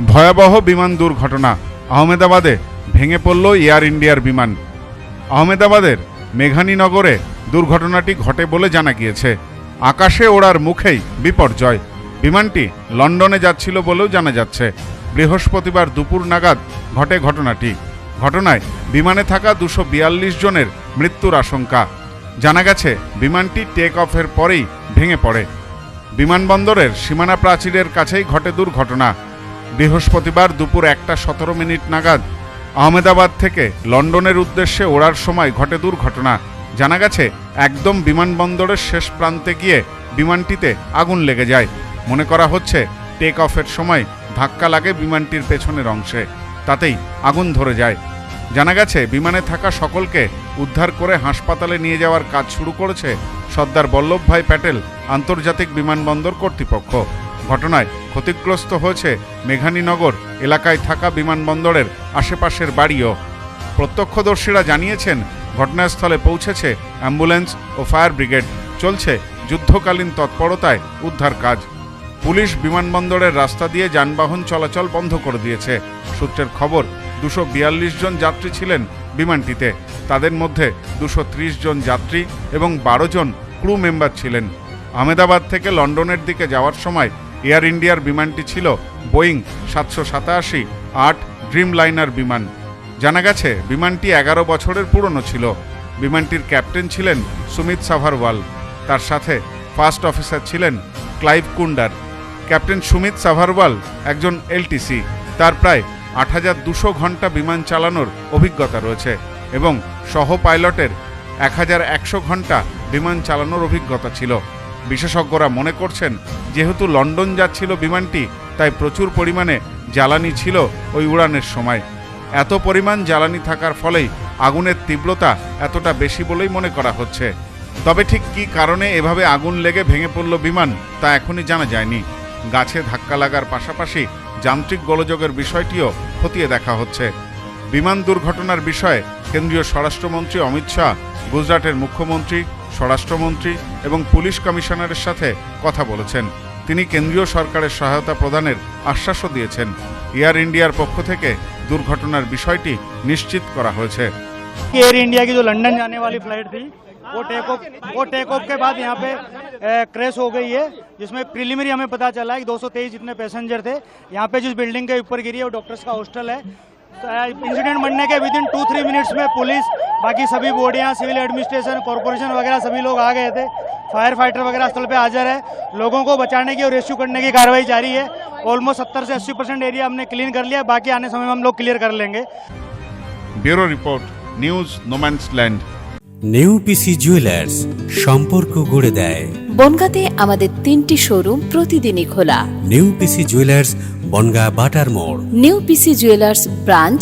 ভয়াবহ বিমান দুর্ঘটনা। আহমেদাবাদে ভেঙে পড়ল এয়ার ইন্ডিয়ার বিমান। আহমেদাবাদের মেঘানীনগরে দুর্ঘটনাটি ঘটে বলে জানা গিয়েছে। আকাশে ওড়ার মুখেই বিপর্যয়। বিমানটি লন্ডনে যাচ্ছিল বলেও জানা যাচ্ছে। বৃহস্পতিবার দুপুর নাগাদ ঘটে ঘটনাটি। ঘটনায় বিমানে থাকা দুশো জনের মৃত্যুর আশঙ্কা। জানা গেছে, বিমানটি টেক অফের পরেই ভেঙে পড়ে। বিমানবন্দরের সীমানা প্রাচীরের কাছেই ঘটে দুর্ঘটনা। বৃহস্পতিবার দুপুর একটা সতেরো মিনিট নাগাদ আহমেদাবাদ থেকে লন্ডনের উদ্দেশ্যে ওড়ার সময় ঘটে দুর্ঘটনা। জানা গেছে, একদম বিমানবন্দরের শেষ প্রান্তে গিয়ে বিমানটিতে আগুন লেগে যায়। মনে করা হচ্ছে টেক অফের সময় ধাক্কা লাগে বিমানটির পেছনের অংশে। তাতেই আগুন ধরে যায়। জানা গেছে, বিমানে থাকা সকলকে উদ্ধার করে হাসপাতালে নিয়ে যাওয়ার কাজ শুরু করেছে সর্দার বল্লভভাই প্যাটেল আন্তর্জাতিক বিমানবন্দর কর্তৃপক্ষ। ঘটনায় ক্ষতিগ্রস্ত হয়েছে মেঘানীনগর এলাকায় থাকা বিমানবন্দরের আশেপাশের বাড়িও। প্রত্যক্ষদর্শীরা জানিয়েছেন, ঘটনাস্থলে পৌঁছেছে অ্যাম্বুলেন্স ও ফায়ার ব্রিগেড। চলছে যুদ্ধকালীন তৎপরতায় উদ্ধার কাজ। পুলিশ বিমানবন্দরের রাস্তা দিয়ে যানবাহন চলাচল বন্ধ করে দিয়েছে। সূত্রের খবর, দুশো জন যাত্রী ছিলেন বিমানটিতে। তাদের মধ্যে দুশো জন যাত্রী এবং বারো জন ক্রু মেম্বার ছিলেন। আহমেদাবাদ থেকে লন্ডনের দিকে যাওয়ার সময় এয়ার ইন্ডিয়ার বিমানটি ছিল বোয়িং সাতশো সাতাশি, আট ড্রিম লাইনার বিমান। জানা গেছে, বিমানটি এগারো বছরের পুরনো ছিল। বিমানটির ক্যাপ্টেন ছিলেন সুমিত সাভারওয়াল। তার সাথে ফার্স্ট অফিসার ছিলেন ক্লাইভ কুন্ডার। ক্যাপ্টেন সুমিত সাভারওয়াল একজন এলটিসি। তার প্রায় আট হাজার দুশো ঘণ্টা বিমান চালানোর অভিজ্ঞতা রয়েছে এবং সহ পাইলটের এক হাজার একশো ঘণ্টা বিমান চালানোর অভিজ্ঞতা ছিল। বিশেষজ্ঞরা মনে করছেন, যেহেতু লন্ডন যাচ্ছিল বিমানটি, তাই প্রচুর পরিমাণে জ্বালানি ছিল ওই উড়ানের সময়। এত পরিমাণ জ্বালানি থাকার ফলেই আগুনের তীব্রতা এতটা বেশি বলেই মনে করা হচ্ছে। তবে ঠিক কী কারণে এভাবে আগুন লেগে ভেঙে পড়ল বিমান, তা এখনই জানা যায়নি। গাছে ধাক্কা লাগার পাশাপাশি যান্ত্রিক গোলযোগের বিষয়টিও খতিয়ে দেখা হচ্ছে। বিমান দুর্ঘটনার বিষয়ে কেন্দ্রীয় স্বরাষ্ট্রমন্ত্রী অমিত শাহ গুজরাটের মুখ্যমন্ত্রী স্বরাষ্ট্রমন্ত্রী এবং পুলিশ কমিশনারের সাথে কথা বলেছেন তিনি কেন্দ্রীয় সরকারের সহায়তা প্রদানের আশ্বাসও দিয়েছেন এয়ার ইন্ডিয়ার পক্ষ থেকে দুর্ঘটনার বিষয়টি নিশ্চিত করা হয়েছে कि एयर इंडिया की जो लंदन जाने वाली फ्लाइट थी वो टेक ऑफ वो टेक ऑफ के बाद यहाँ पे क्रैश हो गई है जिसमें प्रिलिमिनरी हमें पता चला है कि 223 जितने पैसेंजर थे यहाँ पे जिस बिल्डिंग के ऊपर गिरी है वो डॉक्टर्स का हॉस्टल है इंसिडेंट बनने के with in two three minutes में पुलिस बाकी सभी बॉडियाँ सिविल एडमिनिस्ट्रेशन कॉरपोरेशन वगैरह सभी लोग आ गए थे फायर फाइटर वगैरह स्थल पे हाजिर है लोगों को बचाने की और रेस्क्यू करने की कार्रवाई जारी है ऑलमोस्ट सत्तर से अस्सी परसेंट एरिया हमने क्लीन कर लिया है, बाकी आने समय में हम लोग क्लियर कर लेंगे bureau report news no man's land new PC jewellers সম্পর্ক গড়ে দেয় বনগাঁতে আমাদের তিনটি শোরুম প্রতিদিনই খোলা নেউপিসি জুয়েলার্স বনগা বাটার মোড় নিউ পিসি জুয়েলার্স ব্রাঞ্চ